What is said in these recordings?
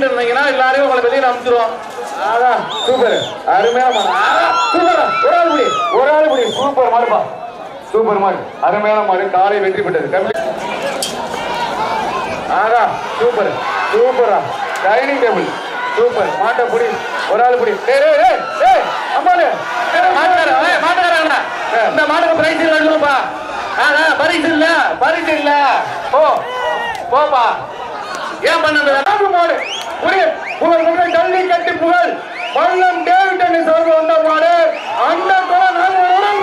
இருந்தீங்கன்னா எல்லாரையும் உங்களை வெளியில அனுப்பிச்சிருவோம் அதான் சூப்பர். அருமையான சூப்பர். ஒரு ஆள் புடி ஒரு ஆள் புடி. சூப்பர் மாடுப்பா. சூப்பர் மாடு. அருமையான மாடு. காலை வெற்றி பெற்றது. கம்பி ஆகா சூப்பர். சூப்பரா. Dining table. சூப்பர். மாட்டை புடி ஒரு ஆள் புடி. அம்மாடு மாட்டுக்காரா இந்த மாட்டுக்கு பிரைஸ் இல்ல சொல்லுப்பா. ஆனா பரிசு இல்ல. பரிசு இல்ல. போ. போப்பா. ஏன் பண்ணது நாகு மாடு. புடி புகழ் புகழ் ஜல்லிக்கட்டு புகழ். வல்லம் டேவிட்டன் சார்பு வந்த மாடு. அந்த குல நாங்க ஒரு ஆள்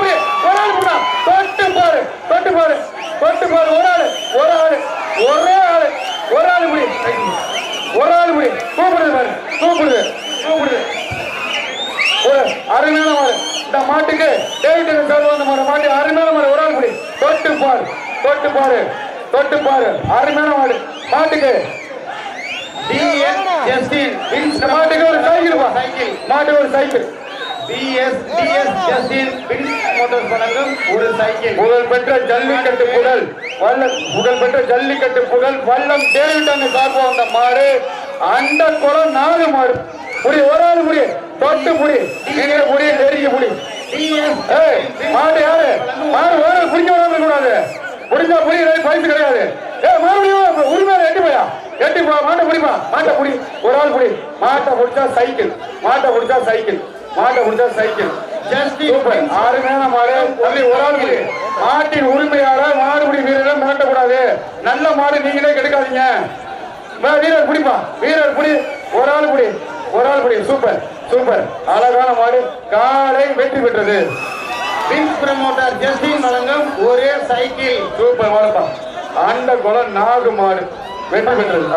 ஒரு ஆள் புடா தொட்டு பாரு தொட்டு பாரு தொட்டு பாரு. ஒரு ஆள் ஒரு ஆள் ஒரே ஆள் ஒரு ஆள் புடி ஒரு ஆள் புடி கூப்பிடுது பாரு கூப்பிடுது கூப்பிடுது. ஒரு அருமையான மாடு. இந்த மாட்டுக்கு டேவிட்டன் சார்பு வந்த மாடு மாட்டு அருமையான மாடு. ஒரு ஆள் முடி தொட்டு பாரு தொட்டு பாரு தொட்டு பாரு. அருமையான மாடு. மாட்டுக்கு டிஎஸ் ஜஸ்டின் இந்த மாட்டுக்கு ஒரு சைக்கிள் பா சைக்கிள் ஒரு சைக்கிள் டிஎஸ் டிஎஸ் ஜஸ்டின் பின்ஸ் மோட்டார்ஸ் வழங்கும் ஒரு சைக்கிள் புகழ் பெற்ற ஜல்லிக்கட்டு புகழ் வல்லம் புகழ் பெற்ற ஜல்லிக்கட்டு புகழ் வல்லம் டேவிட்டன் சார்பா வந்த மாடு. அந்த குளம் நாலு மாடு. புடி ஒரு ஆள் புடி தொட்டு புடி நீங்க புடி நெருங்கி புடி மாடு யாரு? மாடு ஒரு கூடாது பிடிச்சா புடி பைசு கிடையாது. ஏ மறுபடியும் உரிமையில எட்டி போயா? எட்டி போ மாட்டை பிடிப்பா மாட்டை புடி. ஒரு ஆள் புடி. மாட்டை பிடிச்சா சைக்கிள். மாட்டை பிடிச்சா சைக்கிள். மாட்டை பிடிச்சா சைக்கிள். சூப்பர். அருமையான மாடு. தம்பி ஒரு ஆள் புடி. மாட்டின் உரிமையாளர் மாடுபிடி வீரரை மிரட்டக்கூடாது நல்ல மாடு நீங்களே கெடுக்காதீங்க. வீரர் பிடிப்பா வீரர் புடி. ஒரு ஆள் புடி. ஒரு ஆள் புடி. சூப்பர். சூப்பர். அழகான மாடு. காலை வெற்றி பெற்றது. பின்ஸ் ப்ரமோட்டர் ஜஸ்டின் வழங்கும் ஒரே சைக்கிள். சூப்பர் மாடுப்பா. அந்த குளம் நாகு மாடு வெற்றி பெற்றது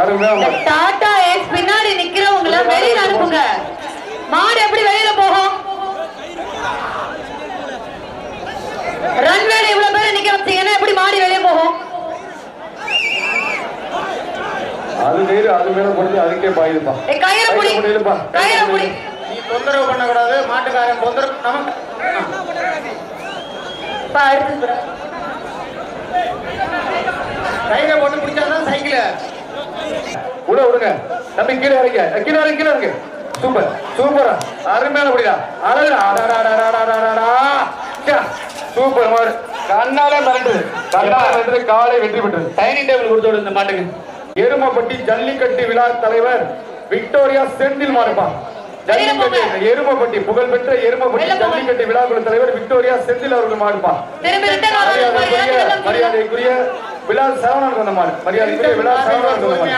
டாடா ஏஸ் பின்னாடி நிக்கிறவங்கள வெளியில அனுப்புங்க. மாடு எப்படி வெளியில போகும்? ரன்வேல இவ்வளவு பேர் நிக்க வச்சீங்கன்னா எப்படி மாடு வெளியே போகும்? அது வேறு அது மேல முடிஞ்சு அதுக்கே பாயுதுப்பா ஏய், கயிறை புடி. கயிறை புடி. நீ தொந்தரவு பண்ணக்கூடாது. மாட்டுக்காரன் தொந்தரவு நமக்கு போடு. கையில போட்டு பிடிச்சாதான் சைக்கிள். உள்ள விடுங்க தம்பி கீழே இறங்க. கீழே இறங்க கீழே இறங்க. சூப்பர். சூப்பரா. அருமையான முடியா அழகு சூப்பர் மாடு. கண்ணாலே மிரண்டு கண்ணால மிரண்டு காலை வெற்றி பெற்றது. டைனிங் டேபிள் கொடுத்து இந்த மாட்டுக்கு. எருமப்பட்டி ஜல்லிக்கட்டு விழா தலைவர் விக்டோரியா செந்தில் மாறுப்பான் எருமபட்டி எருமப்பட்டி புகழ்பெற்ற எருமபட்டி ஜல்லிக்கட்டு விழாக்குழு தலைவர் விக்டோரியா செந்தில் அவர்கள் மாறுப்பா மரியாதைக்குரிய விழா சரவணன் சொந்தமான் மரியாதைக்குரிய விழா சரவணன் சொந்தமான்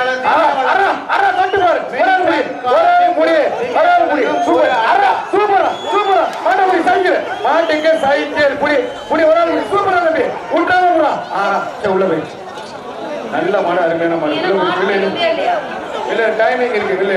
மாட்டுக்கு சைக்கிள் புடி புடி ஒரு ஆள் சூப்பரா தம்பி. உள்ள போயிடுச்சு நல்ல மாடு அருமையான மாடு. டைமிங் இருக்கு இல்லை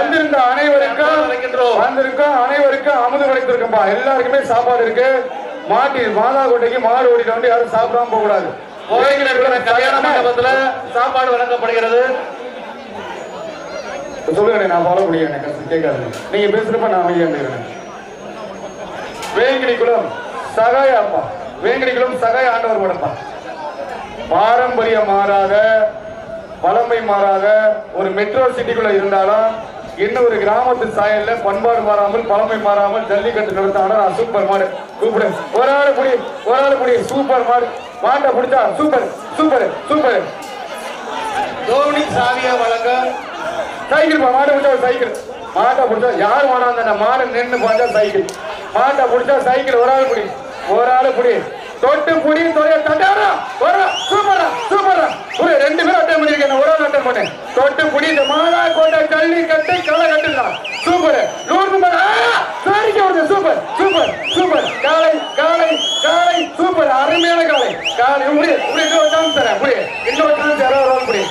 வந்திருந்த அனைவருக்கும் வந்திருக்கும் அனைவருக்கும் அமுது கிடைத்திருக்கும்பா எல்லாருக்குமே சாப்பாடு இருக்கு. மாட்டி மாதா கோட்டைக்கு மாடு ஓடிட்டு வந்து யாரும் சாப்பிடாம போக கூடாது கல்யாண மண்டபத்துல சாப்பாடு வழங்கப்படுகிறது. சொல்லுங்க நான் ஃபாலோ பண்ணி எனக்கு கேட்காது நீங்க பேசுறப்ப நான் அமைதியா இருந்துக்கிறேன் வேங்கிடி குளம் சகாய அப்பா வேங்கிடி குளம் சகாய ஆண்டவர் படப்பா பாரம்பரியம் மாறாத பழமை மாறாத ஒரு மெட்ரோ சிட்டிக்குள்ள இருந்தாலும் இன்னும் ஒரு கிராமத்து சாயல்ல பண்பாடு மாறாமல் பழமை மாறாமல் ஜல்லிக்கட்டு நடத்தான சூப்பர் மாடு. கூப்பிடு. ஒரு ஆள் புடி ஒரு ஆள் புடி. சூப்பர் மாடு. மாட்டை பிடிச்சா சூப்பர் சூப்பர் சூப்பர். தோனி சாவியா வழங்கும் சைக்கிள் மாட்டை பிடிச்சா சைக்கிள். மாட்டை பிடிச்சா யார் மாடா அந்த மாடு நின்று பார்த்தா சைக்கிள். மாட்டை பிடிச்சா சைக்கிள் ஒரு ஆள் புடி. ஒரு ஆள் புடி. தொட்டு புடி தொலைய தட்டாரா ஒரு சூப்பரா சூப்பரா ஒரு ரெண்டு பேரும் அட்டன் பண்ணிருக்கேன். ஒரு ஆள் அட்டன் பண்ணேன். தொட்டு புடி இந்த மாடா கோட்டை கள்ளி கட்டு களை கட்டுலாம் சூப்பர். நூறு மேல. சரிக்க வருது சூப்பர். சூப்பர். சூப்பர். காலை காலை காலை. சூப்பர். அருமையான காலை. காலை புடி புடி இன்னொரு சான்ஸ் தரேன். புடி இன்னொரு சான்ஸ் யாரோ ஒரு ஆள் புடி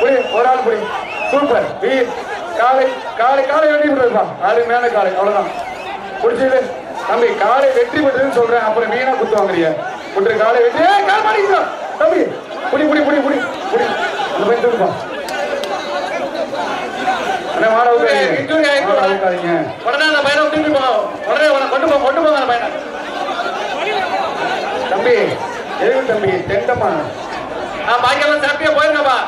புடி ஒரு ஆள் புடி சூப்பர். வீர் காலை காலை காலை வெற்றி பெற்றதுப்பா காலை காலை. அவ்வளவுதான். புடிச்சது தம்பி காலை வெற்றி பெற்றதுன்னு சொல்றேன். அப்புறம் வீணா குத்து வாங்குறீங்க? குற்ற காலை வெற்றி. ஏய், கால் மாறிக்கிறோம் தம்பி புடி புடி புடி புடி புடி அந்த பையன் தூக்குப்பா அண்ணா மாட. அவுக்காதீங்க உடனே அந்த பையனை விட்டுட்டு போ. உடனே கொண்டு போ கொண்டு போங்க அந்த பையனை. தம்பி எதுக்கு தம்பி தெண்டமா? நான் பாக்கியெல்லாம் சேஃப்டியா போயிருங்கப்பா.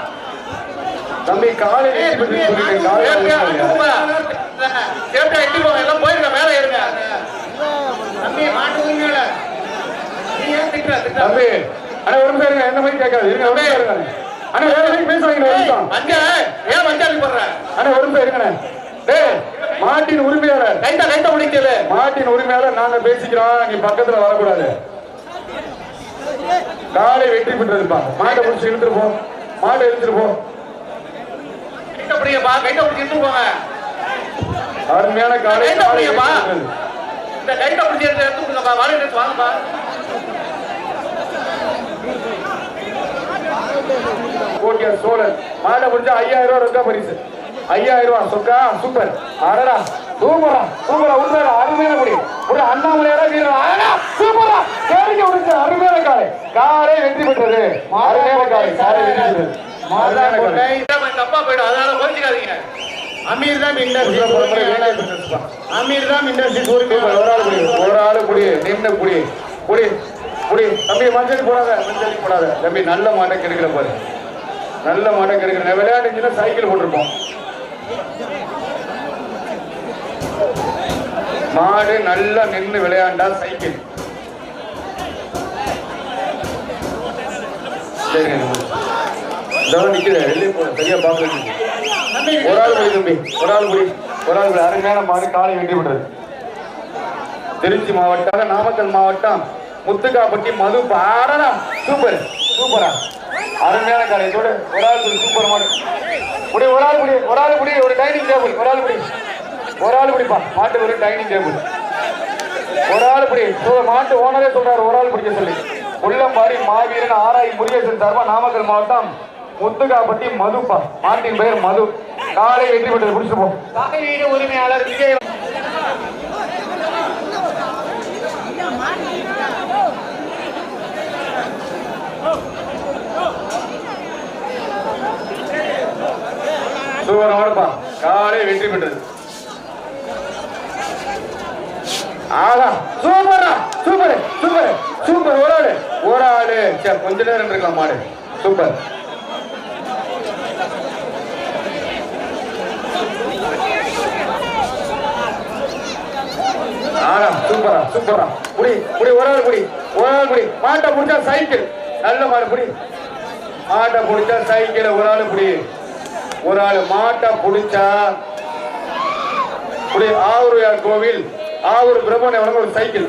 தம்பி காலை வெற்றி பெற்று சொல்லிட்டு காலை சேஃப்டியா அவுக்காதீங்க. சேஃப்டியா எட்டி போங்க எல்லாம் போயிருங்க மேலே இருங்க தம்பி திட்டுற? தம்பி அண்ணா ஒரு நிமிஷம் இருங்க என்ன மாதிரி கேட்காது? இருங்க நிமிஷம் இருங்க. அண்ணா வேற ஒரு நிமிஷம் மஞ்ச ஏன் மஞ்சாலி போடுற அண்ணா ஒரு நிமிஷம் இருங்கண்ணே. டேய் மாட்டின் உரிமையாளர். கைத்த கைத்த முடிக்கல மாட்டின் உரிமையாளர் நாங்க பேசிக்கிறோம் நீ பக்கத்துல வரக்கூடாது. காலை வெற்றி பெற்றதுப்பா மாட்டை பிடிச்சி இழுத்துட்டு போ. மாட்டை இழுத்துட்டு போ. கைத்த பிடிங்கப்பா கைத்த பிடிச்சி போங்க. அருமையான காலை காலை பிடிங்கப்பா. இந்த கைத்த பிடிச்சி எடுத்து எடுத்து கொடுங்கப்பா. வாடகை வாங்கப்பா. கோட்டியா சோழன். மாட்டை பிடிச்சா ஐயாயிரம் ரூபாய் ரொக்க பரிசு. ஐயாயிரம் ரூபாய் சொக்கா சூப்பர். அடடா சூப்பரா சூப்பரா உண்மையில அருமையான முடி. ஒரு அண்ணாமலையாரா வீரர். சூப்பரா. கேரிக்க விடுங்க அருமையான காலை காலை வெற்றி பெற்றது. அருமையான காலை காலை வெற்றி பெற்றது. தப்பா போயிடும் அதனால கோச்சிக்காதீங்க. அமீர் தான் பெற்றதுப்பா. அமீர் தான் இண்டஸ்ட்ரி ஒரு ஆள் புடி ஒரு ஆள் புடி நின்று புடி புடி புடி தம்பி மஞ்சள் போடாத மஞ்சள் போடாத. தம்பி நல்ல மாட்டை கிடைக்கிற பாரு. நல்ல மாட்டை கிடைக்கிற. விளையாட்டுச்சுன்னா சைக்கிள் போட்டிருப்போம். மாடு நல்லா நின்று விளையாண்டா சைக்கிள் சரிங்க இதெல்லாம் நிக்குது வெளியே போற சரியா பாக்குறது ஒரு ஆள் போய் தம்பி. ஒரு ஆள் போய். ஒரு ஆள் போய். அருமையான மாடு காலை வெட்டி விடுறது திருச்சி மாவட்டம் நாமக்கல் மாவட்டம். முத்துக்காப்பட்டி மது பாடனா சூப்பர். சூப்பரா. அருமையான காலை. இதோட ஒரு ஆள் குடி. சூப்பர் மாடு. புடி ஒரு ஆள் குடி. ஒரு ஆள் புடி ஒரு டைனிங் டேபிள் ஒரு ஆள் குடி. ஒரு ஆள் குடிப்பா. மாட்டு ஒரு டைனிங் டேபிள் ஒரு ஆள் பிடி மாட்டு ஓனரே சொல்றாரு ஒரு ஆள் குடிக்க சொல்லி. உள்ளம்பாடி மாவீரன் ஆராய் முருகேசன் சார்பா நாமக்கல் மாவட்டம் முத்துக்காப்பட்டி மதுப்பா. மாட்டின் பெயர் மது. காலை வெற்றி பெற்றது. பிடிச்சு போ. உரிமையாளர் விஜய் சூப்பர் மாடுப்பா காலை வெற்றி பெற்றது. ஆகா சூப்பரா சூப்பர் சூப்பர் சூப்பர். ஒரு ஆளு ஒரு ஆளு. சே கொஞ்ச நேரம் இருக்கலாம் மாடு. சூப்பர். ஆனா சூப்பரா சூப்பரா புடி புடி ஒரு ஆள் புடி ஒரு ஆள் புடி. மாட்டை புடிச்சா சைக்கிள். நல்ல மாடு புடி. மாட்டை புடிச்சா சைக்கிள் ஒரு ஆள் புடி. ஒரு ஆள் மாட்டா புடிச்சா புடி ஆவூர் கோவில் ஆவூர் பிரம்மனை வழங்க ஒரு சைக்கிள்.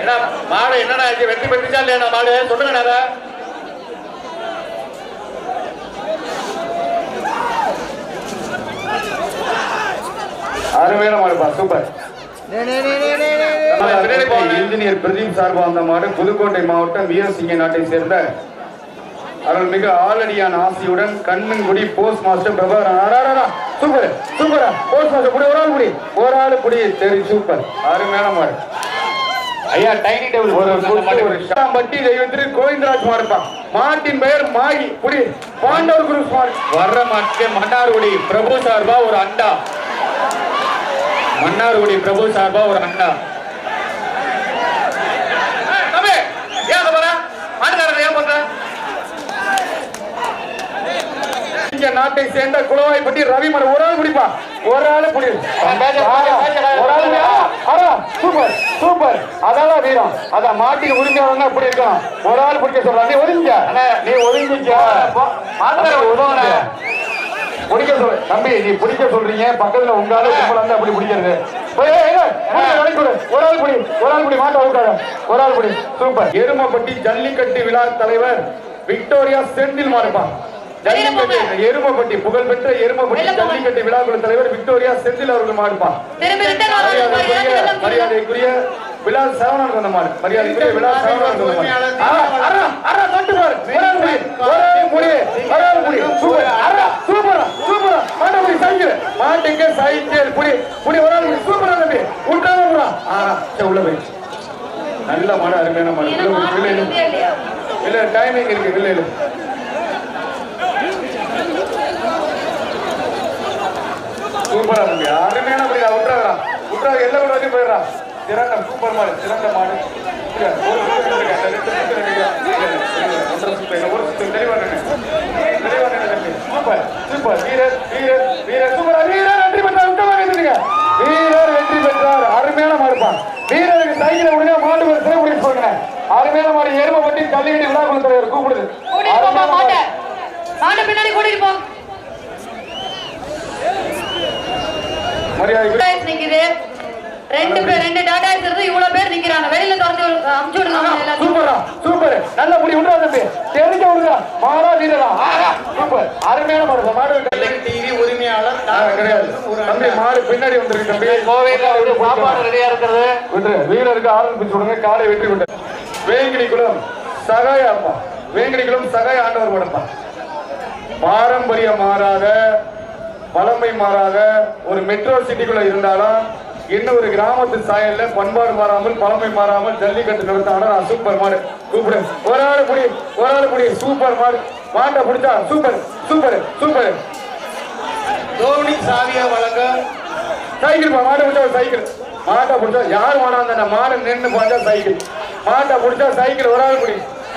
என்ன மாடு என்னடா ஆச்சு வெற்றி பெற்றுச்சா இல்லையா மாடு? சொல்லுங்க நேரா அருமையான மாடுப்பா சூப்பர். இன்ஜினியர் பிரதீப் சார்பா அந்த மாடு புதுக்கோட்டை மாவட்டம் வீரசிங்க நாட்டை சேர்ந்த அருள்மிகு Aladiyan ஆசியுடன் Kannankudi post master Prabhakaran super சூப்பரா. போஸ்ட் மாஸ்டர் புடி ஒரு ஆள் புடி. ஒரு ஆள் புடி. சரி சூப்பர். அருமையான மாடு ஐயா டைனிங் டேபிள் ஒரு குட்டி, ஒரு ஷாம்பட்டி தெய்வத்திற்கு கோவிந்தராஜ் மாடுப்பா மாட்டின் பெயர் மாகி புடி. பாண்டவர் குரூப் மாடு வர்ற மாட்டு மன்னார்குடி பிரபு சார்பா ஒரு அண்டா. மன்னார்குடி பிரபு சார்பா ஒரு இங்க நாட்டை சேர்ந்த குளவாய்ப்பட்டி ரவி மலை ஒரு ஆள் பிடிப்பா ஒரு ஆள் பிடி ஒரு ஆள் சூப்பர் சூப்பர். அதான் வீரம். அதான் மாட்டின் உரிமையாளர் இப்படி இருக்கான் ஒரு ஆள் பிடிக்க சொல்றான். நீ ஒதுங்க நீ ஒதுங்கிக்க. உதவல பிடிக்க சொல் தம்பி நீ பிடிக்க சொல்றீங்க. பக்கத்துல உங்க ஆளு கும்பலா இருந்தா அப்படி பிடிக்கிறது. ஒரு ஆள் பிடி ஒரு ஆள் பிடி மாட்ட அவுக்காத ஒரு ஆள் பிடி சூப்பர். எருமப்பட்டி ஜல்லிக்கட்டு விழா தலைவர் விக்டோரியா செந்தில் மாடுப்பா ஜல்லிக்கட்டு எருமப்பட்டி புகழ்பெற்ற எருமப்பட்டி. ஜல்லிக்கட்டு விழாக்குழு தலைவர் விக்டோரியா செந்தில் அவர்கள் வர மரியாதைக்குரிய விழா சரவணன் சொந்த மாடு மரியாதைக்குரிய விழா சரவணன் மாடு ஆ, அரா, அரா, தொட்டு பாரு. ஒரே முடி, ஒரே முடி, சூப்பரா. மாட்டு முடி, மாட்டுக்கு சைக்கிள், புடி, புடி, ஒரு முடி. சூப்பரா தம்பி. விட்டுறாம போடா. ஆ, உள்ள போய். நல்ல மாடு அருமையான மாடு உள்ள போய், இல்ல டைமிங் இருக்கு இல்ல இல்ல சூப்பரா தம்பி அருமையான புரியா விட்டுறா விட்டுறா எல்லா கூட போயிடுறா சிறந்த சூப்பர் மாடு. சிறந்த மாடு. வீரர் வெற்றி பெற்றார் அருமையான மாடுப்பான் வீரருக்கு விடுங்க மாட்டு ஒரு சிறை முடிச்சு போடுங்க அருமையான மாடு எருமை பட்டி தள்ளிக்கிட்டு விழா குழு தலைவர் கூப்பிடுது மாடு. பின்னாடி கூட்டிட்டு போ மரியாதை ரெண்டு பேர் ரெண்டு டாடாஸ் இருந்து இவ்வளவு பேர் நிக்கிறாங்க. வெளியில திறந்து அமுச்சு விடுங்க. சூப்பரா சூப்பர். நல்ல முடி விடுறா தம்பி. தெரிஞ்ச விடுறா மாறா வீரரா. சூப்பர். அருமையான மாடு மாடு டிவி உரிமையாளர் கிடையாது. தம்பி மாடு பின்னாடி வந்திருக்கு தம்பி. கோவையில வந்து சாப்பாடு ரெடியா இருக்கிறது. விட்டுரு வீரருக்கு ஆரம்பிச்சு விடுங்க காலை வெற்றி விட்டு வேங்கினி குளம் சகாய அப்பா வேங்கினி குளம் சகாய ஆண்டவர் படப்பா. பாரம்பரிய மாறாத பழமை மாறாத ஒரு மெட்ரோ சிட்டிக்குள்ள இருந்தாலும் இன்னும் ஒரு கிராமத்து சாயல்ல பண்பாடு மாறாமல் பழமை மாறாமல் ஜல்லிக்கட்டு நடத்தான சூப்பர் மாடு. கூப்பிடு. ஒரு ஆள் புடி ஒரு ஆள் புடி சூப்பர் மாடு. மாட்டை பிடிச்சா சூப்பர் சூப்பர் சூப்பர் தோனி சாவியா வழங்க சைக்கிள் மாட்டை பிடிச்சா சைக்கிள். மாட்டை பிடிச்சா யார் மாடா அந்த மாடு நின்று பார்த்தா சைக்கிள். மாட்டை பிடிச்சா சைக்கிள் ஒரு ஆள் புடி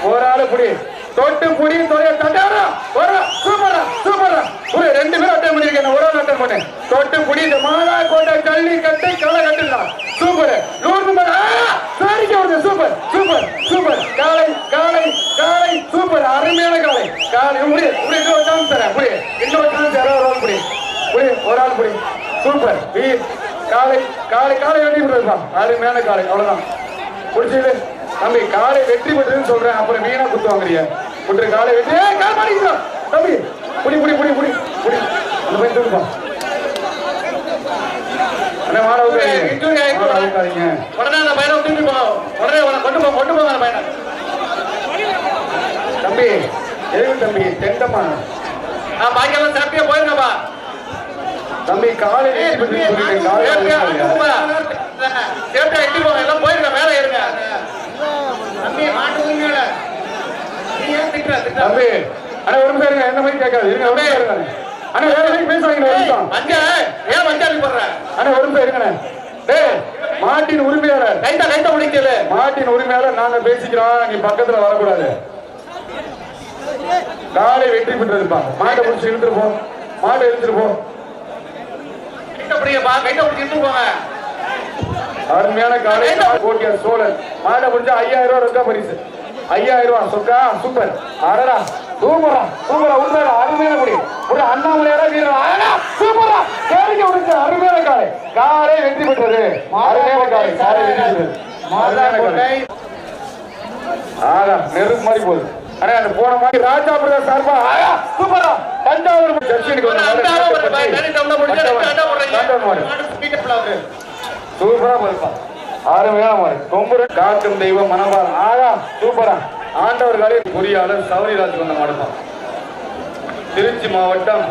ஒரு ஆள் புடி தொட்டு புடி தொடைய தட்டாரா ஒரு சூப்பரா சூப்பரா ஒரு ரெண்டு பேரும் அட்டன் பண்ணிருக்கேன் தொட்டு புடி இந்த கோட்டை ஜல்லி கட்டை களை கட்டுலாம் சூப்பர். நூறு மேல சாரிக்க வருது சூப்பர் சூப்பர் சூப்பர். காலை காலை காலை. சூப்பர். அருமையான காலை. காலை. முடி முடி இன்னொரு சான்ஸ் தரேன். முடி இன்னொரு சான்ஸ் ஒரு ஆள் புடி. புடி ஒரு ஆள் புடி. சூப்பர். வீர் காலை காலை காலை வெற்றி பெற்றதுப்பா அருமையான காலை. அவ்வளவுதான். தம்பி காலை வெற்றி பெற்றதுன்னு சொல்றேன். அப்புறம் வீணா குத்து வாங்குறீங்க புட்டு காலை வெட்டி கால் தம்பி புடி புடி புடி புடி புடி. அந்த பையன் தூக்குப்பா அண்ணா மாட அவுக்காதீங்க உடனே அந்த பையனை விட்டுட்டு போ. உடனே கொண்டு போ கொண்டு போங்க அந்த பையனை. தம்பி எதுக்கு தம்பி தெண்டமா நான் பாக்கியெல்லாம் சாப்பிட்டே போயிருங்கப்பா. தம்பி காலை. சேஃப்டியா எட்டி போங்க எல்லாம் போயிருங்க மேலே இருங்க தம்பி மாட்டு தம்பி அண்ணா ஒரு நிமிஷம் என்ன மாதிரி கேட்காது. இருங்க அப்படியே இருங்க அண்ணா வேற எதுவும் பேசுவாங்க மஞ்சள் ஏன் மஞ்சள் போடுற அண்ணா ஒரு நிமிஷம் இருங்கண்ணே. டேய் மாட்டின் உரிமையாளர். கைத்த கைத்த முடிக்கல மாட்டின் உரிமையாளர் நாங்க பேசிக்கிறோம் நீ பக்கத்துல வரக்கூடாது. காலை வெற்றி பெற்றதுப்பா மாட்டை பிடிச்சி இழுத்துட்டு போ. மாட்டை இழுத்துட்டு போ. பிடிங்கப்பா கைத்த பிடிச்சி இட்டு போங்க. அருமையான காலை கோட்டியார் சோழன். மாட்டை பிடிச்சா ஐயாயிரம் ரூபாய் ரொக்க பரிசு. ஐயாயிரம் ரூபாய் சொக்கா சூப்பர். அடடா. சூப்பரா சூப்பரா உண்மையா அருமையான முடி ஒரு அண்ணாமலையாரா வீரரா. சூப்பரா கேரிக்க விடுச்சு அருமையான காலை காலை வெற்றி பெற்றது. அருமையான காலை காலை வெற்றி பெற்றது. ஆகா நெருப்பு மாதிரி போகுது. அண்ணா அந்த போன மாதிரி ராஜாபுரம் சார்பா. ஆகா சூப்பரா தஞ்சாவூர் ஸ்பீக்கப்ல அவரு சூப்பரா போயிருப்பா அருமையான மாதிரி. காக்கும் தெய்வம் மனபால் ஆகா சூப்பரா. ஆண்டவர் காலை பொறியாளர் சௌரிராஜ் வந்த மாடுதான் திருச்சி மாவட்டம்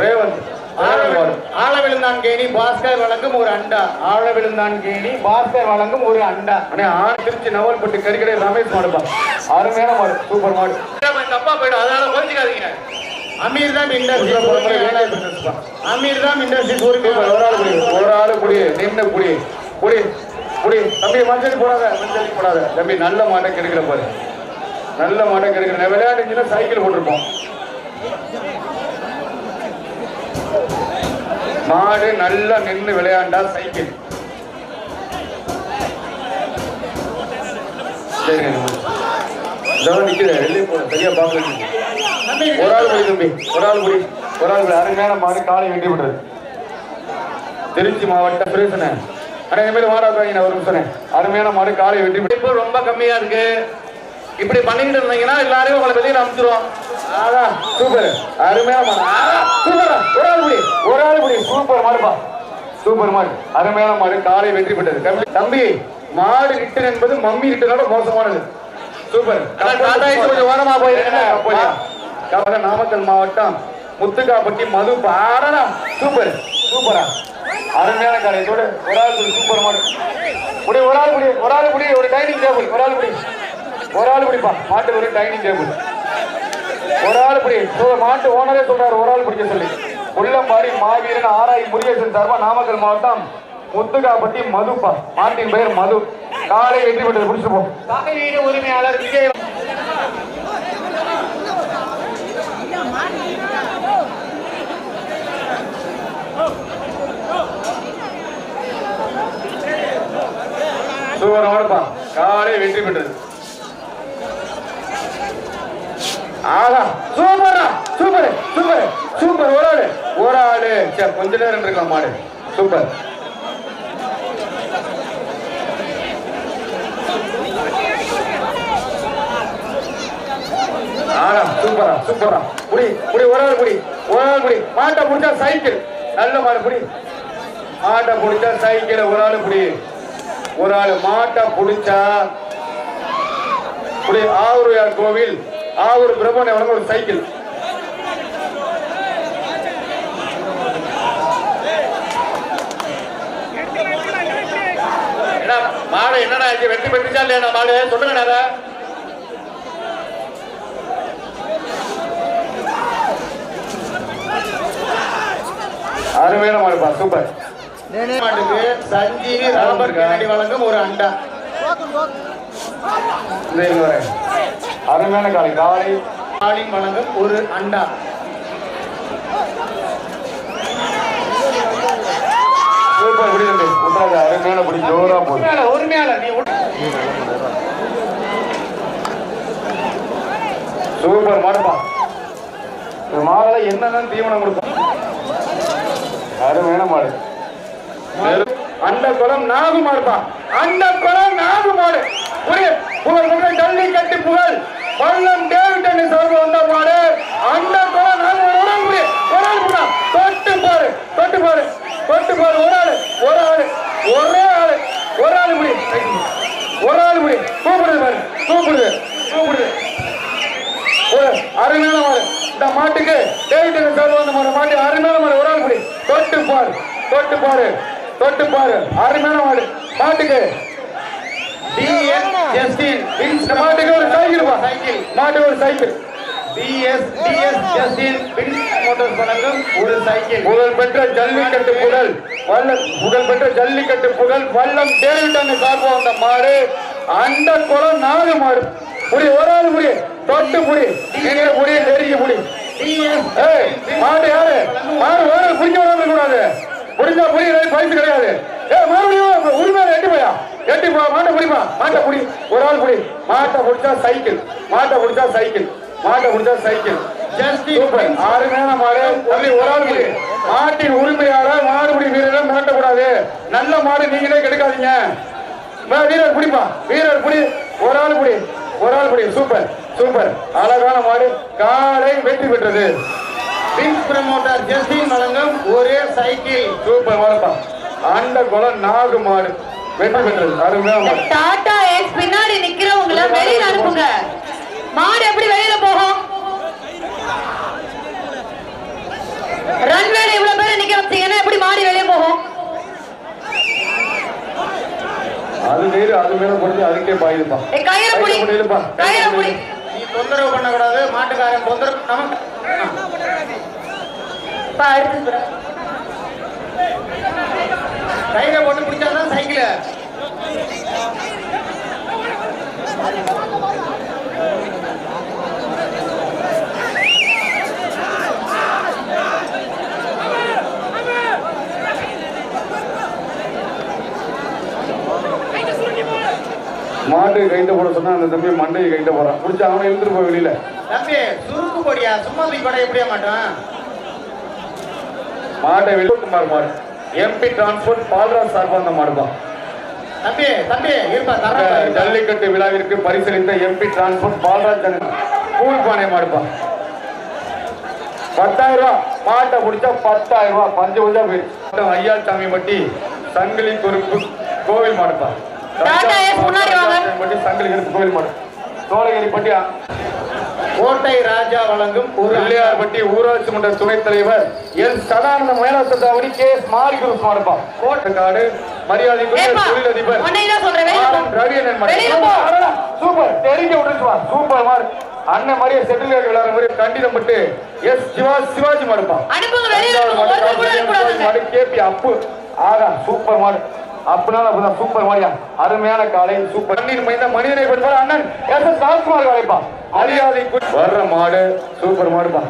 ரேவந்த் ரேவந்த் மாடு ஆழ விழுந்தான் கேணி பாஸ்கர் வழங்கும் ஒரு அண்டா. ஆழ விழுந்தான் கேணி பாஸ்கர் வழங்கும் ஒரு அண்டா. அண்ணே ஆண் திருச்சி நவல்பட்டு கறிக்கடை ரமேஷ் மாடுப்பா அருமையான மாடு சூப்பர் மாடு. தப்பா போயிடும் அதனால கோச்சிக்காதீங்க. அமீர் தான் பிடிச்சிருப்பா. அமீர் தான் இண்டஸ்ட்ரீஸ் சூப்பர் ஒரு ஆள் உரிமையாளர் ஒரு ஆள் புடி நின்று புடி புடி புடி தம்பி மஞ்சள் போடாத மஞ்சள் போடாத. தம்பி நல்ல மாட்டை கெடுக்கிற பாரு. நல்ல மாட்டை கெடுக்கிற விளையாட்டுச்சுன்னா சைக்கிள் போட்டிருப்போம். மாடு நல்லா நின்று விளையாண்டா சைக்கிள் சரிங்க. இதோ வெளியே போட சரியா பாக்கல ஒரு ஆள் புடி தம்பி ஒரு ஆள் புடி. ஒரு ஆள் புடி அருமையான மாடு காலை வெட்டி விடுறது திருச்சி மாவட்டம் பிரேசன அண்ணா இனிமேல் மாடாக்காங்க ஒரு நிமிஷம் அருமையான மாடு காலை வெட்டி இப்போ ரொம்ப கம்மியா இருக்கு. இப்படி பண்ணிட்டு இருந்தீங்கன்னா எல்லாரையும் உங்களை வெளியில அனுப்பிச்சிருவோம். ஆகா சூப்பர். அருமையான சூப்பர். ஒரு ஆள் புடி ஒரு ஆள் புடி சூப்பர் மாடுப்பா. சூப்பர் மாடு. அருமையான மாடு. காலை வெற்றி பெற்றது. தம்பி, மாடு ரிட்டன் என்பது மம்மி ரிட்டனோட மோசமானது. சூப்பர். கொஞ்சம் ஓரமா போயிருங்க. போயா கவலை நாமக்கல் மாவட்டம் முத்துக்காப்பட்டி மது பாடனா சூப்பர். சூப்பரா. அருமையான காலை. இதோட ஒரு ஆள் சூப்பர் மாடு. புடி ஒரு ஆள் புடி ஒரு ஆள் புடி ஒரு டைனிங் டேபிள். ஒரு ஆள் புடி ஒரு ஆள் புடிப்பா. மாட்டுக்கு ஒரு டைனிங் டேபிள் ஒரு ஆள் பிடி. மாட்டு ஓனரே சொல்றாரு ஒரு ஆள் பிடிக்க சொல்லி. உள்ளம்பாடி மாவீரன் ஆராய் முருகேசன் சார்பா நாமக்கல் மாவட்டம் முத்துகாப்பட்டி மதுப்பா. மாட்டின் பெயர் மது. காலை வெற்றி பெற்றது. தாய் வீடு உரிமையாளர் விஜய். சூப்பர் ஓடப்பா காலை வெற்றி பெற்றது. ஆகா சூப்பரா சூப்பர் சூப்பர் சூப்பர் ஒரு ஆளு ஒரு ஆளு சரி கொஞ்ச நேரம் இருக்கலாம் மாடு. சூப்பர். ஆனா சூப்பரா சூப்பரா புடி புடி ஒரு ஆள் புடி ஒரு ஆள் புடி. மாட்டை பிடிச்சா சைக்கிள். நல்ல மாடு புடி. மாட்டை பிடிச்சா சைக்கிள் ஒரு ஆள் புடி. ஒரு ஆள் மாட்டை பிடிச்சா புடி ஆவுரையார் கோவில். ஆவூர் பிரபுனை வழங்க ஒரு சைக்கிள். மாடு என்னடா இது வெற்றி பெற்றுச்சா இல்லையா மாடு? சொல்லுங்க அருமையான மாடுப்பா சூப்பர். மாட்டுக்கு சஞ்சீவி ராபர் கண்ணாடி வழங்கும் ஒரு அண்டா. வரேன். அருமையான காலை காலை ஆளின் வழங்கும் ஒரு அண்டா. சூப்பர் பிடி தம்பி விட்டாத அருமையான பிடி ஜோரா போகுது. உரிமையாளர் உரிமையாளர் நீ உட்- சூப்பர் மாடுப்பா. மாடல என்னதான் தீவனம் கொடுப்போம்? அருமையான மாடு. அந்த குளம் நாகு மாடுப்பா அந்த குளம் நாகு மாடு புரிய புகழ் புகழ் ஜல்லி கட்டி புகழ். பள்ளம் டேவிட் சார்பு வந்த மாடு அந்த குளம் ஒரு ஆள் புரிய ஒரு ஆள் புடா தொட்டு பாரு தொட்டு பாரு தொட்டு பாரு. ஒரு ஆள் ஒரு ஆள் ஒரே ஆள் ஒரு ஆளு முடி. ஒரு ஆளு முடி. கூப்பிடுது பாரு கூப்பிடுது கூப்பிடுது ஒரு அருமையான மாடு. இந்த மாட்டுக்கு டேவிட் சார் வந்த மாடு. மாட்டு அருமையான மாடு. ஒரு ஆள் முடி. தொட்டு பாரு தொட்டு பாரு தொட்டு பாரு. அருமையான மாடு. மாட்டுக்கு டிஎன் ஜஸ்டின் மாட்டுக்கு ஒரு சைக்கிள். மாட்டுக்கு ஒரு சைக்கிள். டிஎஸ் டிஎஸ் ஜஸ்டின் பின் மோட்டார்ஸ் வழங்கும் ஒரு சைக்கிள். புகழ் பெற்ற ஜல்லிக்கட்டு புகழ் வல்ல புகழ் பெற்ற ஜல்லிக்கட்டு புகழ் வல்லம் டேவிட் சார்பு வந்த மாடு அந்த குளம் நாலு மாடு. புடி ஒரு ஆள் புடி தொட்டு புடி நீங்க புடி நெருங்கி புடி மாடு யாரு? மாடு ஒரு விடாம கூடாது. புடிச்சா புடி பைசு கிடையாது. ஏ மறுபடியும் உரிமை எட்டி போயா? போ மாட்டை புடி. ஒரு ஆள் புடி. மாட்டை புடிச்சா சைக்கிள். மாட்டை புடிச்சா சைக்கிள். மாட்டை புடிச்சா சைக்கிள். சூப்பர். அருமையான மாடு. ஒரு ஆள் புடி. மாட்டின் உரிமையாளர் மாடுபிடி வீரரை மாட்டக்கூடாது. நல்ல மாடு நீங்களே கெடுக்காதீங்க. வீரர் புடிப்பா. வீரர் புடி. ஒரு ஆள் புடி. ஒரு ஆள் புடி. சூப்பர். சூப்பர். அழகான மாடு. காலை வெற்றி பெற்றது. பின்ஸ் ப்ரமோட்டர் ஜஸ்டின் வழங்கும் ஒரே சைக்கிள். சூப்பர் மாடுப்பா. அந்த குளம் நாகு மாடு. வெற்றி பெற்றது டாடா ஏஸ் பின்னாடி நிக்கிறவங்கள வெளியில அனுப்புங்க. மாடு எப்படி வெளியில போகும்? ரன்வேல இவ்வளவு பேர் நிக்க வச்சீங்கன்னா எப்படி மாடு வெளியே போகும்? அது வேறு அது மேல பொறுத்து அதுக்கே பாயுதுப்பா ஏய், கயிறை புடி. கயிறை புடி. நீ தொந்தரவு பண்ணக்கூடாது. மாட்டுக்காரன் தொந்தரவு நமக்கு பா, அடுத்து. கையில போட்டு பிடிச்சாதான் சைக்கிள். மாட்டு கைட்ட போட சொன்னா அந்த தம்பி மண்டையை கைட்ட போறான். பிடிச்சா அவனை இழுத்துட்டு போய் வெளியில. தம்பி சுருக்கு பொடியா? சும்மா தூக்கி படம் எப்படியா மாட்டான் மாட்டை வெளிக்குமார் மாடு எம்பி டிரான்ஸ்போர்ட் பால்ராஜ் சார்பா அந்த மாடுதான் தம்பி தம்பி இருப்பா ஜல்லிக்கட்டு விழாவிற்கு பரிசளித்த எம்பி டிரான்ஸ்போர்ட் பால்ராஜ் கூழ் பானை மாடுப்பா பத்தாயிரம் ரூபாய் மாட்டை பிடிச்சா பத்தாயிரம் ரூபாய் பஞ்சு வச்சா போயிடுச்சு ஐயா சாமி பட்டி சங்கிலி குறுப்பு கோவில் மாடுப்பா. சங்கிலி கருப்பு கோவில் மாடு. சோழகிரி பட்டி கோட்டை ராஜா வழங்கும். பிள்ளையார்பட்டி ஊராட்சி மன்ற துணைத் தலைவர் L Sadananda Melasathavadi K S Mari group மாடுப்பா கோட்டக்காடு மரியாதைக்குரிய தொழிலதிபர் போ. போ. சூப்பர் தெரிஞ்ச விட்டுச்சுப்பா சூப்பர் மாடு அண்ணன் மாதிரியே செட்டில் விளையாடுற மாதிரி கண்டிதம் பட்டு எஸ் சிவா சிவாஜி இருக்கக்கூடாதுங்க. மாடு கேபி அப்பு ஆகா சூப்பர் மாடு அப்படினால அப்படிதான் சூப்பர் மாடியா அருமையான காலை சூப்பர். அண்ணின் மைந்த மனிதனை பெற்றார் அண்ணன் எஸ் எஸ் ராஜ்குமார் காலைப்பா. மரியாதை வர்ற மாடு சூப்பர் மாடுப்பா.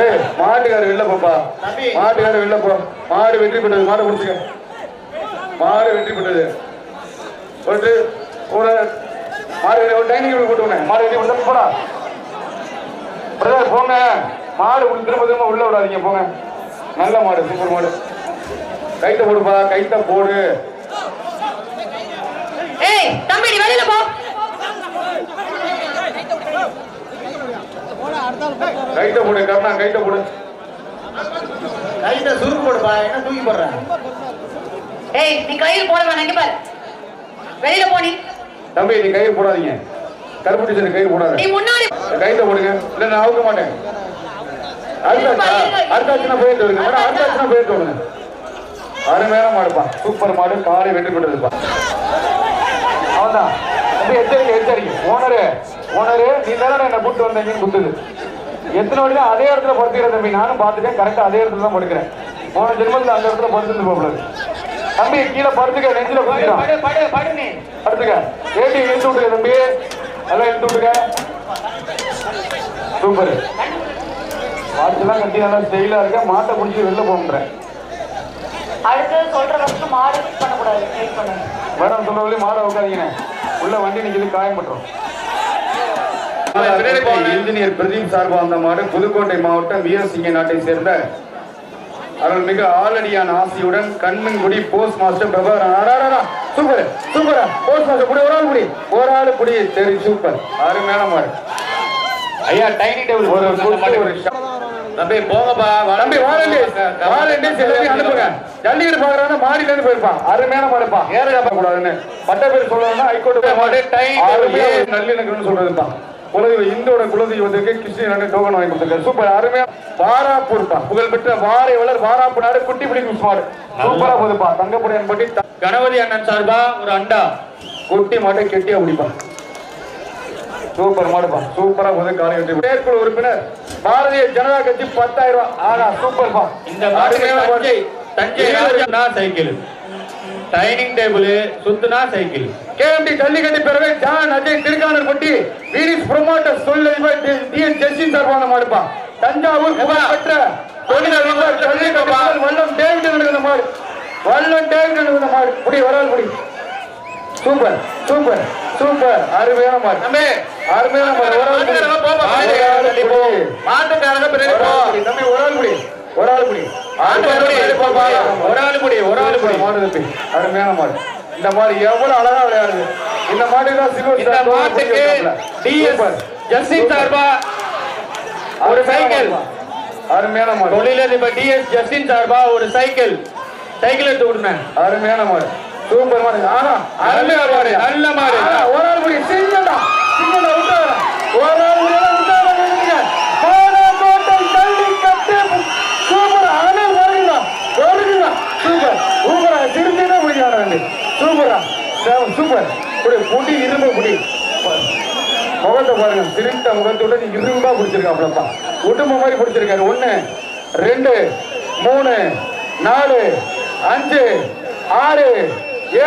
ஏய் மாட்டுக்காரர் வெளில போப்பா. மாட்டுக்காரர் வெளில போ. மாடு வெற்றி பெற்றது. மாடு குடிச்சுக்க மாடு வெற்றி பெற்றது. ஒரு ஒரு மாடு ஒரு டைனிங் டேபிள் போட்டு விடுங்க. மாடு வெற்றி பெற்றது. போடா. பிரதர் போங்க. மாடு திரும்ப திரும்ப உள்ள விடாதீங்க போங்க. நல்ல மாடு சூப்பர் மாடு. கைத்த போடுப்பா கைத்த போடு. ஏய் தம்பி நீ வெளியில போ. கைத்த போடு கருணா கைத்த போடு. கையில சுருக்கு போடுப்பா என்ன தூக்கி போடுறேன் ஏய் நீ கையில் போட வேணாம் இங்க பாரு. வெளியில போ நீ. தம்பி நீ கையில் போடாதீங்க. கருப்பு டீச்சர் கையில் போடாத. நீ முன்னாடி கைத்த போடுங்க. இல்ல நான் அவுக்க மாட்டேன். அடுத்தாச்சா அடுத்தாச்சுனா போயிட்டு வருங்க மேடம் அடுத்தாச்சுனா போயிட்டு வருங்க அருமையான மாடுப்பா சூப்பர் மாடு காலை வெற்றி பெற்றதுப்பா அவன்தான். தம்பி எச்சரிக்கை எச்சரிக்கை. ஓனரு ஓனரு நீ தானே என்ன கூட்டு வந்தீங்கன்னு குத்துது. எத்தனை தான் அதே இடத்துல படுத்துக்கிறேன் தம்பி. நானும் பார்த்துட்டேன். கரெக்டா அதே இடத்துல தான் படுக்கிறேன் போன ஜென்மத்தில் அந்த இடத்துல படுத்துட்டு போகக்கூடாது. தம்பி கீழே படுத்துக்க நெஞ்சில குத்திட்டான் படு படு படு நீ. அடுத்துக்க ஏடி இழுத்து விட்டுருக்க தம்பி. இழுத்து விட்டுருக்க சூப்பர். மாட்டுலாம் கட்டி நல்லா ஸ்டைலா இருக்க. மாட்டை பிடிச்சி வெளில போன்றேன் அடுத்து சொல்ற வரைக்கும் மாடு பண்ணக்கூடாது. வெயிட் பண்ணு. மேடம் சொல்ற வழி மாட உட்காதீங்க உள்ள வண்டி நிக்குது காயம் பண்றோம் இன்ஜினியர் பிரதீப் சார்பா அந்த மாடு புதுக்கோட்டை மாவட்டம் வீரசிங்க நாட்டை சேர்ந்த அருள்மிகு Aladiyan ஆசியுடன் Kannankudi post master Prabhakaran super super. Post master புடி ஒரு ஆள் புடி. ஒரு ஆள் புடி சரி சூப்பர். அருமையான மாடு ஐயா டைனிங் டேபிள் ஒரு ஒரு தம்பி போங்கப்பா. தம்பி வாரண்டி. வாரண்டி செலுத்தி அனுப்புங்க. ஜல்லிக்கட்டு பாக்குறாங்க மாடியில இருந்து போயிருப்பான் அருமையான மாடுப்பா ஏறா கூடாதுன்னு. பட்ட பேர் சொல்லணும்னா ஹைகோர்ட் நல்லிணக்கம்னு சொல்றதுப்பா. குலதெய்வம் இந்தோட குலதெய்வத்துக்கு கிருஷ்ணன் டோக்கன் வாங்கி கொடுத்துருக்காரு. சூப்பர் அருமையா வாராப்பூர்ப்பா புகழ்பெற்ற வாரை வளர் வாராப்பு நாடு குட்டி பிடி மிஸ் மாடு. சூப்பரா போகுதுப்பா தங்கப்புடையன் பட்டி கணபதி அண்ணன் சார்பா ஒரு அண்டா? குட்டி மாட்டை கெட்டியா பிடிப்பா சூப்பர் மாடுப்பா. சூப்பரா போது காலை வெற்றி செயற்குழு உறுப்பினர் பாரதிய ஜனதா கட்சி பத்தாயிரம் ரூபாய் ஆனா சூப்பர்ப்பா. இந்த மாடு. Thanjai Raja cycle. Dining table சுத்துனா cycle. KMT jallikattu பிறகு ஜான் அஜய் திருக்கானர் பட்டி வீரிஸ் ப்ரொமோட்டர் தொழிலதிபர் டிஎன் ஜஸ்டின் சார்பான மாடுப்பா தஞ்சாவூர் புகழ்பெற்ற வல்லம் டேவிட் மாடு. வல்லம் டேவிட் மாடு. புடி வரால் புடி சூப்பர் சூப்பர் சூப்பர். அருமையான மாடு. தம்பி அருமையான மாடு. ஒரு ஆள் புடி. மாட்டுக்காரங்க பின்னாடி. போ. தம்பி ஒரு ஆள் புடி ஒரு ஆள் போப்பா. ஒரு ஆள் புடி ஒரு ஆள் புடி மாடு தம்பி அருமையான மாடு. இந்த மாடு எவ்வளவு அழகா விளையாடுது. இந்த மாடு தான் சில்வர் இந்த மாட்டுக்கு டிஎஸ். ஜஸ்டின் சார்பா ஒரு சைக்கிள். அருமையான மாடு. தொழிலதிபர் டிஎஸ் ஜஸ்டின் சார்பா ஒரு சைக்கிள். சைக்கிள் எடுத்து கொடுங்க. அருமையான மாடு. சூப்பர் மாடு. ஆனா அருமையான மாடு நல்ல மாடு. ஒரு ஆள் புடி சிங்கடா சிங்கடா ஒரு ஆள் விட்டாரா நினைக்கிறீங்க கோட்டை ஜல்லிக்கட்டு சூப்பர் அனல் வருகிறா வருகிறா சூப்பர் சூப்பரா திருச்சினா பிடிக்கிறாங்க சூப்பரா சூப்பர் புடி புடி இரும்பு புடி முகத்தை பாருங்க திருத்த முகத்துடன் இரும்பா பிடிச்சிருக்காப்லப்பா குடும்ப மாதிரி பிடிச்சிருக்காரு. ஒண்ணு ரெண்டு மூணு நாலு அஞ்சு ஆறு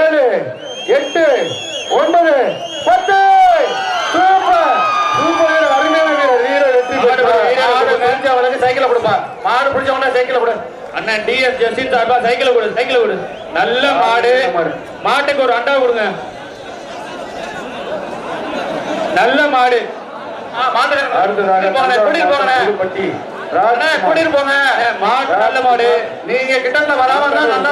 ஏழு எட்டு ஒன்பது பத்து. சூப்பர் சூப்பர் அருமையான வீரர். வீரர் வெற்றி பெற்றார். அவனுக்கு சைக்கிளை கொடுப்பா. மாடு பிடிச்சவன சைக்கிளை கொடு. அண்ணன் டிஎஸ் ஜஸ்டின் சார்பா சைக்கிளை கொடு சைக்கிளை கொடு. நல்ல மாடு. மாடு. மாட்டுக்கு ஒரு அண்டா கொடுங்க. நல்ல மாடு. நீங்க கிட்ட வராம நல்லா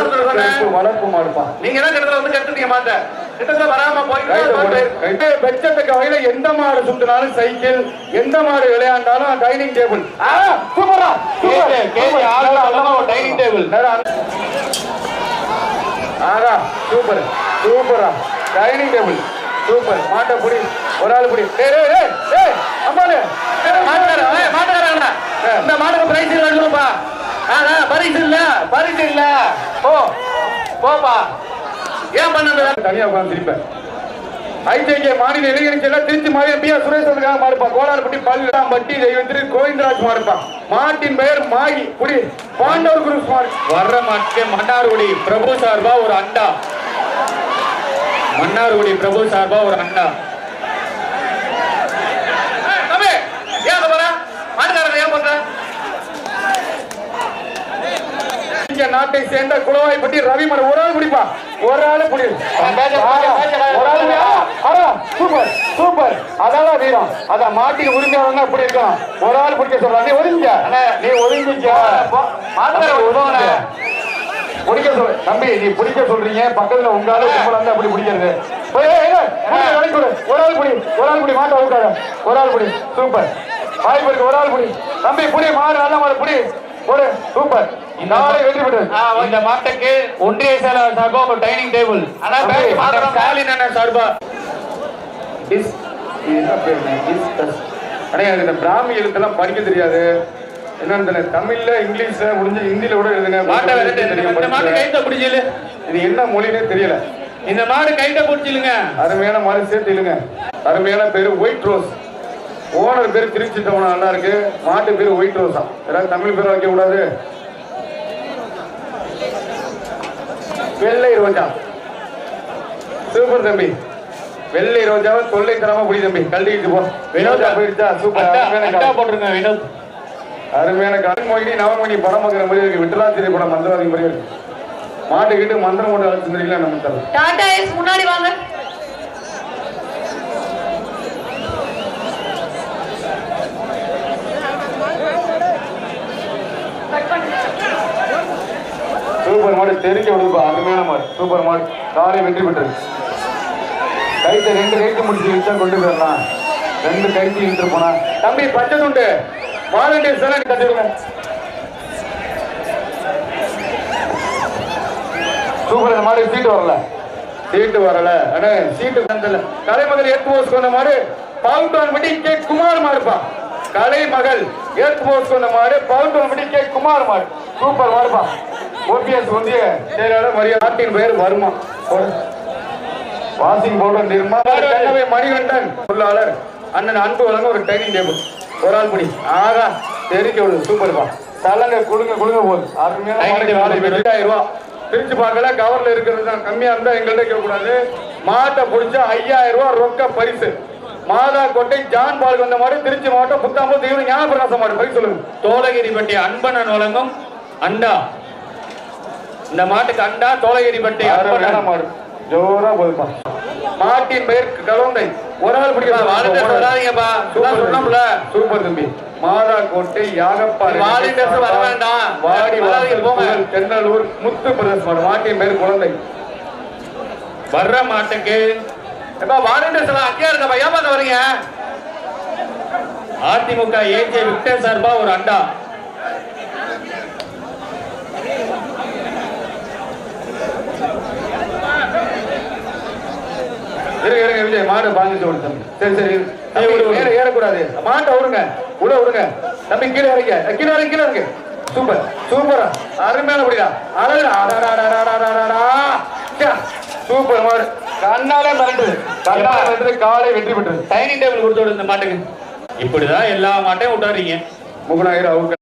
மாடுப்பா. நீங்க தான் கிட்ட வந்து கட்டுறீங்க மாட்ட. கிட்டத்தட்ட வராம. போயிட்டு கைத்தை பெச்சத்துக்கு வகையில எந்த மாடு சுத்தினாலும் சைக்கிள் எந்த மாடு விளையாண்டாலும் டைனிங் டேபிள் சூப்பரா டைனிங் டேபிள் ஆகா சூப்பர் சூப்பரா டைனிங் டேபிள் சூப்பர் மாட்டை புடி ஒரு ஆள் புடி. மாட்டுக்காரன். இந்த மாட்டுக்கு பிரைஸ் இல்லைப்பா பரிசு இல்ல பரிசு இல்ல. போ போப்பா ஏன் பண்ண தனியா உட்கார்ந்து திருப்பேன் ஐஜேகே மாநில இளைஞர் செல்ல திருச்சி மாநில பி ஆர் சுரேஷ் அவர்களுக்காக மாடுப்பா கோலார்பட்டி பல்லிடாம் பட்டி தெய்வத்திரு கோவிந்தராஜ் மாடுப்பா மாட்டின் பெயர் மாகி குடி பாண்டவர் குரூப் மாடு வர்ற மாட்டுக்கு மன்னார்குடி பிரபு சார்பா ஒரு அண்டா. மன்னார்குடி பிரபு சார்பா ஒரு அண்டா ஏய், தம்பி ஏன் அங்க போற மாட்டுக்காரன் ஏன் பண்ற நாட்டை சேர்ந்த குளவாய்ப்பட்டி ரவி மர ஒரு ஆள் பிடிப்பா ஒரு ஆள் பிடி ஒரு ஆள் சூப்பர் சூப்பர். அதான் வீரம். அதான் மாட்டின் உரிமையாளர் அப்படி இருக்கான். ஒரு ஆள் பிடிக்க சொல்றான் நீ ஒதுங்க நீ உதவுன. பிடிக்க சொல். தம்பி நீ பிடிக்க சொல்றீங்க. பக்கத்துல உங்க ஆளு கும்பலா இருந்தா அப்படி பிடிக்கிறது. ஒரு ஆள் புடி ஒரு ஆள் புடி மாட்ட விட்டாத ஒரு ஆள் புடி சூப்பர். வாய்ப்பு இருக்கு. ஒரு ஆள் புடி தம்பி புடி மாடு நல்ல மாடு புடி. ஒரு சூப்பர். இந்த மாட்டுக்கு ஒன்றிய செயலாளர் சார்பா ஒரு டைனிங் டேபிள் ஆனா. ஸ்டாலின் அண்ணன் சார்பா. எனக்கு இந்த பிராமி எழுத்தெல்லாம் படிக்க தெரியாது. என்னன்னு தமிழ்ல இங்கிலீஷ்ல முடிஞ்சு ஹிந்தில கூட எழுதுங்க. மாடு இது என்ன மொழினே தெரியல. இந்த மாடு கைட்ட பிடிச்சிலுங்க. அருமையான மாதிரி சேர்த்து இல்லைங்க அருமையான பேரு ஒயிட் ரோஸ் ஓனர் பேரு திருச்சி டவுன் நல்லா இருக்கு. மாட்டு பேரு ஒயிட் ரோஸா ஏதாவது தமிழ் பேர் வைக்க கூடாது. வெள்ளை ரோஜா. சூப்பர் தம்பி. வெள்ளை ரோஜாவை தொல்லை தராம புடி தம்பி கழட்டிட்டு போ. வினோதா போயிடுச்சா? சூப்பர். போட்டிருங்க வினோத். அருமையான கருமோகினி நவமணி படம் பார்க்குற மாதிரி இருக்கு. விட்டலாத்திரி படம் மந்திரவாதி மாதிரி இருக்கு. மாட்டுக்கிட்டு மந்திரம் போட்டு அழைச்சிருந்தீங்களா நம்ம டாடா எஸ் முன்னாடி வாங்க. சூப்பர் மாடு தெரிஞ்ச விடுப்பா அருமையான மாடு. சூப்பர் மாடு. காலை வெற்றி பெற்றது. கைத்தை ரெண்டு கைத்து முடிச்சு வச்சா கொண்டு போயிடலாம். ரெண்டு கைத்து இழுத்து போனா. தம்பி பச்சை துண்டு. வாலண்டியர் சார் கட்டிடுங்க சூப்பர் இந்த மாடு சீட்டு வரல. சீட்டு வரல. அண்ணே சீட்டு வந்தல கலைமகள் ஏத்து போஸ் கொண்ட மாடு பவுண்டான் படி கே குமார் மாடுப்பா. கலைமகள் ஏத்து போஸ் கொண்ட மாடு பவுண்டான் படி கே குமார் மாடு. சூப்பர் மாடுப்பா. ஓபிஎஸ் ஒன்றிய செயலாளர் மரியாதை நாட்டின் பெயர் வருமா. Washing powder Nirma. கண்ணவை மணிகண்டன் பொருளாளர் அண்ணன் அன்பு வழங்க ஒரு டைனிங் டேபிள். ஒரு ஆள் படி ஆகா தெரிக்க விடுது சூப்பர்ப்பா தலங்க குடுங்க குடுங்க போகுது. ரெண்டாயிரம் ரூபாய் பிரிச்சு பார்க்கல கவர்ல இருக்கிறது தான் கம்மியா இருந்தா எங்கள்ட்ட கேட்க கூடாது மாட்டை பிடிச்சா ஐயாயிரம் ரூபாய் ரொக்க பரிசு. மாதா கோட்டை ஜான் பால் வந்த மாடு திருச்சி மாவட்டம் புத்தாம்பு தீவிர ஞானப்பிரகாசம் மாடு. பரிசு சொல்லுங்க. தோலகிரிப்பட்டி அன்பனன் வழங்கும் அண்டா. இந்த மாட்டுக்கு அண்டா தோலகிரிப்பட்டி மாடு. ஜோரா போதுப்பா. மாட்டின் பெயர் கலந்தை ஒரு ஆள் வாலண்டியர்ஸ் பிடிக்க வராதீங்கப்பா. நான் சொன்னோம்ல. சூப்பர் தம்பி. மாதா கோட்டை யாகப்பா வாலண்டியர்ஸ் வர வேண்டாம். வாடி போங்க. தென்னலூர் முத்து பிரதேச் மாடு. மாட்டின் பேர் குழந்தை. வர்ற மாட்டுக்கு. எப்பா வாலண்டியர்ஸ் அங்கேயா இருக்கப்பா? ஏமாத்த வரீங்க? அதிமுக ஏஜே விக்டர் சார்பா ஒரு அண்டா. இருங்க இருங்க விஜய் மாடு பாஞ்சிட்டு தம்பி. சரி சரி. மேல ஏறக்கூடாது. மாட்டை விடுங்க உள்ள விடுங்க தம்பி கீழே இறங்க. கீழே இறங்க கீழே இறங்க. சூப்பர் சூப்பரா. அருமையான படிடா அழகு சூப்பர் மாடு. கண்ணாலே மிரட்டுது. கண்ணாலே மிரட்டுது காலை வெற்றி பெற்றது. டைனிங் டேபிள் கொடுத்து விடு இந்த மாட்டுக்கு. இப்படிதான் எல்லா மாட்டையும் விட்டாதீங்க முகநாயகர் அவங்க